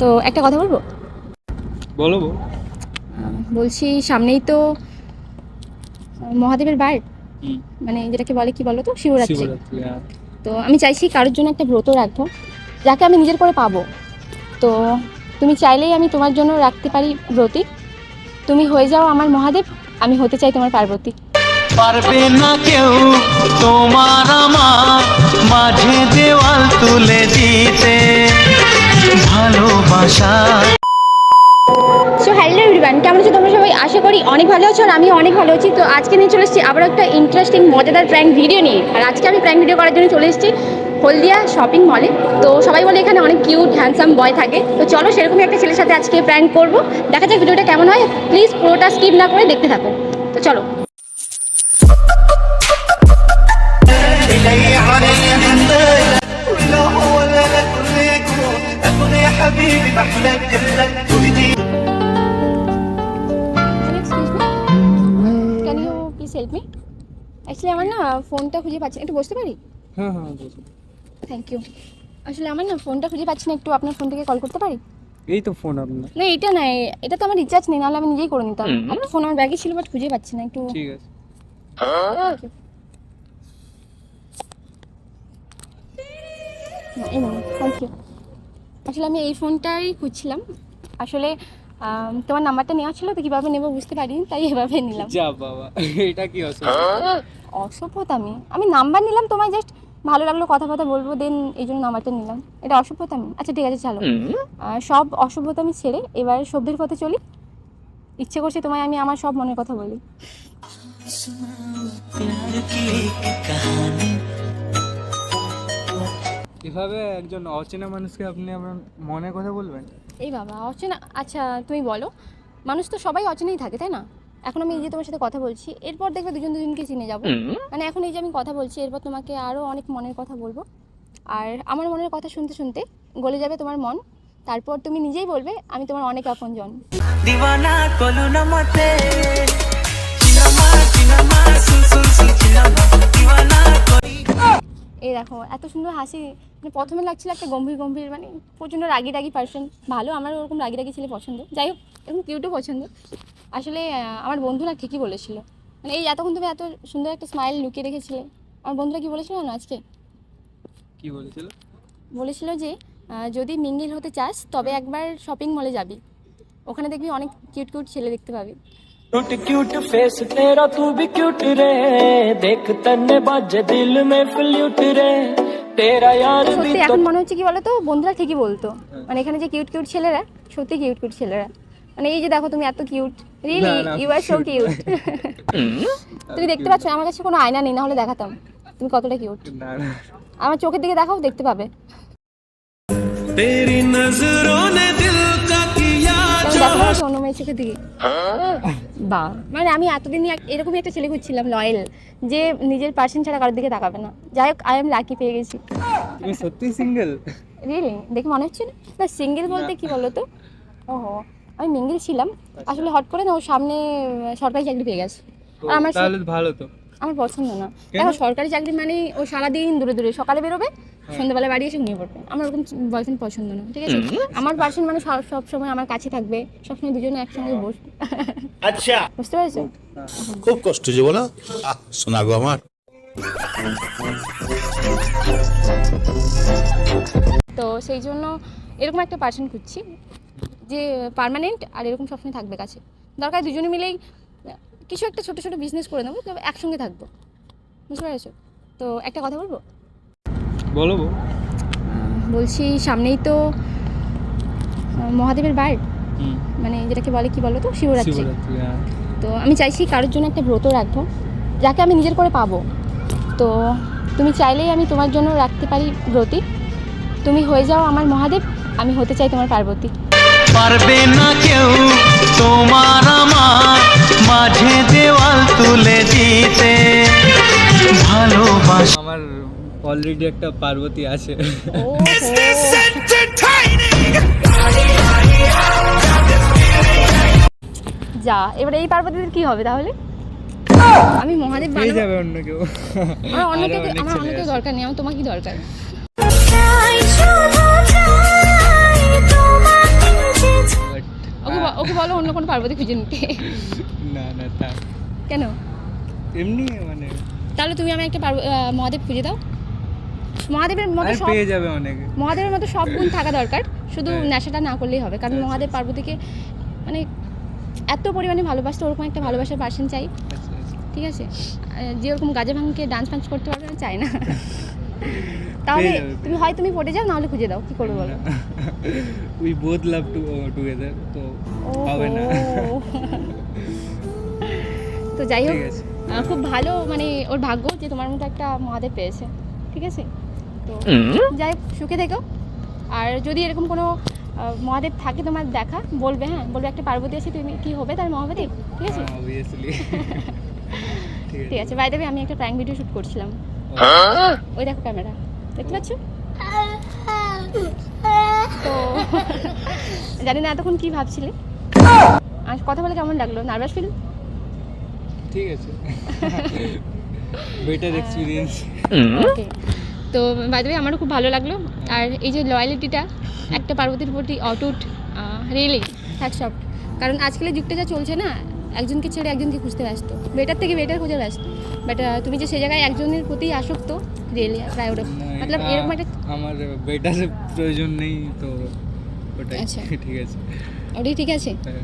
তো একটা কথা বলব? বলো বলো। বলছি সামনেই তো মহাদেবের বার। মানে যেটাকে বলে কি বলো তো? শিবরাত্রি। শিবরাত্রি হ্যাঁ। তো আমি চাইছি কারোর জন্য একটা ব্রত রাখব যাকে আমি নিজের করে পাবো। তো তুমি চাইলেই আমি তোমার জন্য রাখতে পারি ব্রতী। তুমি হয়ে যাও আমার মহাদেব আমি হতে চাই তোমার পার্বতী। পারবে না কেউ তোমার আমার ভালোবাসা সো হ্যালো এভরিওয়ান কেমন আছো তোমরা সবাই? আশা করি অনেক ভালো আছো আর আমি অনেক ভালো আছি। তো আজকে নিয়ে চলে এসেছি আবার একটা ইন্টারেস্টিং মজাদার প্র্যাঙ্ক ভিডিও নিয়ে। আর আজকে আমি প্র্যাঙ্ক ভিডিও করার জন্য চলে এসেছি হলদিয়া শপিং মলে তো সবাই বলে এখানে অনেক কিউট হ্যান্ডসাম বয় থাকে। তো চলো সেরকমই একটা ছেলের সাথে আজকে প্র্যাঙ্ক করব। দেখা যাক ভিডিওটা কেমন হয়। প্লিজ পুরোটা স্কিপ না করে দেখতে থাকো। তো চলো। كلكم اكون يا حبيبي بحلم جملك تهدي can you please help me actually আমার না ফোনটা খুঁজে পাচ্ছি না একটু বসতে পারি হ্যাঁ হ্যাঁ বসো। থ্যাংক ইউ আসলে আমার না ফোনটা খুঁজে পাচ্ছি না একটু আপনার ফোন থেকে কল করতে পারি এই তো ফোন আপনার না এটা না এটা তো আমার রিচার্জ নেই নাহলে আমি নিজেই করে নিতাম আমার ফোন আমার ব্যাগে ছিল বাট খুঁজে পাচ্ছি না একটু ঠিক আছে থ্যাংক ইউ আসলে আমি এই ফোনটাই খুঁজছিলাম। আসলে তোমার নাম্বারটা নেওয়া ছিল তো কীভাবে নেব বুঝতে পারিনি তাই এভাবে নিলাম। যা বাবা এটা কি অসুবিধা অসভ্যতামি আমি? নাম্বার নিলাম তোমায় জাস্ট ভালো লাগল কথা কথা বলব দেন এই জন্য নাম্বারটা নিলাম। এটা অসভ্যতামি আচ্ছা ঠিক আছে চলো। সব সব অসভ্যতামি ছেড়ে এবার সভ্যের পথে চলি। ইচ্ছে করছে তোমায় আমি আমার সব মনের কথা বলি। এভাবে একজন অচেনা মানুষকে আপনি আপনার মনে কথা বলবেন? এই বাবা অচেনা আচ্ছা তুমি বলো মানুষ তো সবাই অচেনাই থাকে তাই না? এখন আমি এই যে তোমার সাথে কথা বলছি এরপর দেখবে দুজন দুজনকে চিনে যাব। মানে এখন এই যে আমি কথা বলছি এরপর তোমাকে আরও অনেক মনের কথা বলব। আর আমার মনের কথা শুনতে শুনতে গলে যাবে তোমার মন তারপর তুমি নিজেই বলবে আমি তোমার অনেক আপনজন। দিওয়ানা কলুনা মতে দেখো এত সুন্দর হাসি। মানে প্রথমে লাগছিল একটা গম্ভীর গম্ভীর মানে প্রচণ্ড রাগি রাগি পার্সন ভালো আমার ওরকম রাগি রাগি ছেলে পছন্দ। যাই হোক এরকম কিউটও পছন্দ। আসলে আমার বন্ধুরা ঠিকই বলেছিল। মানে এই এতক্ষণ তুমি এত সুন্দর একটা স্মাইল লুকিয়ে রেখেছিলে। আমার বন্ধুরা কি বলেছিল না আজকে? কি বলেছিল? বলেছিল যে যদি মিঙ্গেল হতে চাস তবে একবার শপিং মলে যাবি। ওখানে দেখবি অনেক কিউট কিউট ছেলে দেখতে পাবি। क्यूट क्यूट फेस तेरा तू भी क्यूट रे देख तन्ने बाजे दिल में फ्लूट रे तेरा यार भी সত্যি तो এখন মনে হচ্ছে কি বলতো বন্ধুরা ঠিকই বলতো মানে এখানে যে কিউট কিউট ছেলেরা সত্যি কিউট কিউট ছেলেরা মানে এই যে দেখো তুমি এত কিউট রিয়েলি না, না, ইউ আর সো কিউট তুমি দেখতে পাচ্ছ আমার কাছে কোনো আয়না নেই না হলে দেখাতাম তুমি কতটা কিউট না না আমার চোখের দিকে দেখাও দেখতে পাবে तेरी नजरों অন্য মেয়ের চোখের দিকে বা মানে আমি এতদিন এরকমই একটা ছেলে খুঁজছিলাম লয়েল যে নিজের পার্সন ছাড়া কারোর দিকে তাকাবে না। যাই হোক আই এম লাকি পেয়ে গেছি। তুমি সত্যি সিঙ্গেল রিয়েলি দেখে মনে হচ্ছে না? না সিঙ্গেল বলতে কি বলো তো ওহো আমি মিঙ্গেল ছিলাম। আসলে হট করে না ও সামনে সরকারি চাকরি পেয়ে গেছে। আর আমার তাহলে ভালো তো। আমার পছন্দ না? দেখো সরকারি চাকরি মানে ও সারাদিন দূরে দূরে সকালে বেরোবে সন্ধ্যাবেলা বাড়ি এসে ঘুমিয়ে পড়বে। আমার ওরকম বয়ফ্রেন্ড পছন্দ না ঠিক আছে? আমার পার্সন মানে সব- সময় আমার কাছে থাকবে সবসময় দুজনে একসঙ্গে বসবে। আচ্ছা। বুঝতে পেরেছ? খুব কষ্ট যে বলো। আহ শোনা গো আমার। তো সেই জন্য এরকম একটা পার্সন খুঁজছি যে পার্মানেন্ট আর এরকম সবসময় থাকবে কাছে। দরকার দুজনে মিলেই কিছু একটা ছোটো ছোটো বিজনেস করে নেব তবে একসঙ্গে থাকব। বুঝতে পেরেছ? তো একটা কথা বলব? বলো বলো। বলছি সামনেই তো মহাদেবের বার মানে যেটাকে বলে কি বলো তো? শিবরাত্রি হ্যাঁ। তো আমি চাইছি কারোর জন্য একটা ব্রত রাখব যাকে আমি নিজের করে পাবো। তো তুমি চাইলেই আমি তোমার জন্য রাখতে পারি ব্রতী। তুমি হয়ে যাও আমার মহাদেব আমি হতে চাই তোমার পার্বতী। পারবে না কেউ তোমার মাঝে দেওয়াল তুলে দিতে। ভালোবাসা আমার অলরেডি একটা পার্বতী আছে। যা এবার এই পার্বতীদের কি হবে তাহলে? আমি মহাদেব পেয়ে বানাবো। যাবে অন্য কেউ? আমার অন্য কেউ আমার অন্য কেউ দরকার নেই আমার তোমার কি দরকার। অন্য কোনো পার্বতী খুঁজে নিতে। না না থাক। কেন? এমনি মানে তাহলে তুমি আমি একটা পার্ব- মহাদেব খুঁজে দাও। মহাদেবের মতো সব পেয়ে যাবে অনেকে। মহাদেবের মতো সব গুণ থাকা দরকার। শুধু হ্যাঁ। নেশাটা না করলেই হবে। কারণ আচ্ছা, মহাদেব আচ্ছা। পার্বতীকে মানে এত পরিমাণে ভালোবাসতো ওরকম একটা ভালোবাসার পার্সন চাই। আচ্ছা ঠিক আছে? যেরকম গাজে ভাঙকে ডান্স ফান্স করতে পারবে আমি চাই না। তাহলে তুমি হয় তুমি পড়ে যাও নাহলে খুঁজে দাও কি করব বলো? We both love to together তো হবে না। তো যাই হোক খুব ভালো মানে ওর ভাগ্য যে তোমার মতো একটা মহাদেব পেয়েছে ঠিক আছে? তো যাই হোক সুখে থেকো। আর যদি এরকম কোনো মহাদেব থাকে তোমার দেখা বলবে হ্যাঁ? বলবে একটা পার্বতী আছে তুমি কি হবে? তার মহাদেব ঠিক আছে? ঠিক আছে। বাই দেবে আমি একটা প্র্যাঙ্ক ভিডিও শুট করছিলাম। ওই দেখো ক্যামেরা দেখতে পাচ্ছ তো জানি না এতক্ষণ কি ভাবছিলে? আর কথা বলে কেমন লাগল? নার্ভাস ফিল ঠিক আছে। বেটার এক্সপিরিয়েন্স ওকে তো বাই দ্য আমারও খুব ভালো লাগল। আর এই যে লয়ালিটিটা একটা পার্বতীর প্রতি অটুট রিয়েলি সব কারণ আজকালের যুগটা যা চলছে না একজনকে ছেড়ে একজনকে খুঁজতে ব্যস্ত। বেটার থেকে বেটার খুঁজে ব্যস্ত। বাট তুমি যে সেই জায়গায় একজনের প্রতি আসক্ত রিয়েলি প্রায় ওরকম। মতলব এরকম একটা আমার বেটার প্রয়োজন নেই তো ওটাই। আচ্ছা। ঠিক আছে। ওটাই ঠিক আছে? হ্যাঁ।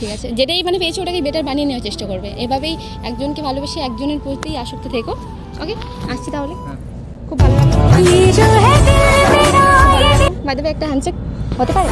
ঠিক আছে। যেটাই মানে পেয়েছ ওটাকে বেটার বানিয়ে নেওয়ার চেষ্টা করবে। এভাবেই একজনকে ভালোবেসে একজনের প্রতি আসক্ত থেকো। ওকে আসছি তাহলে। হ্যাঁ। খুব ভালো লাগল। একটা হ্যান্ডশেক হতে পারে?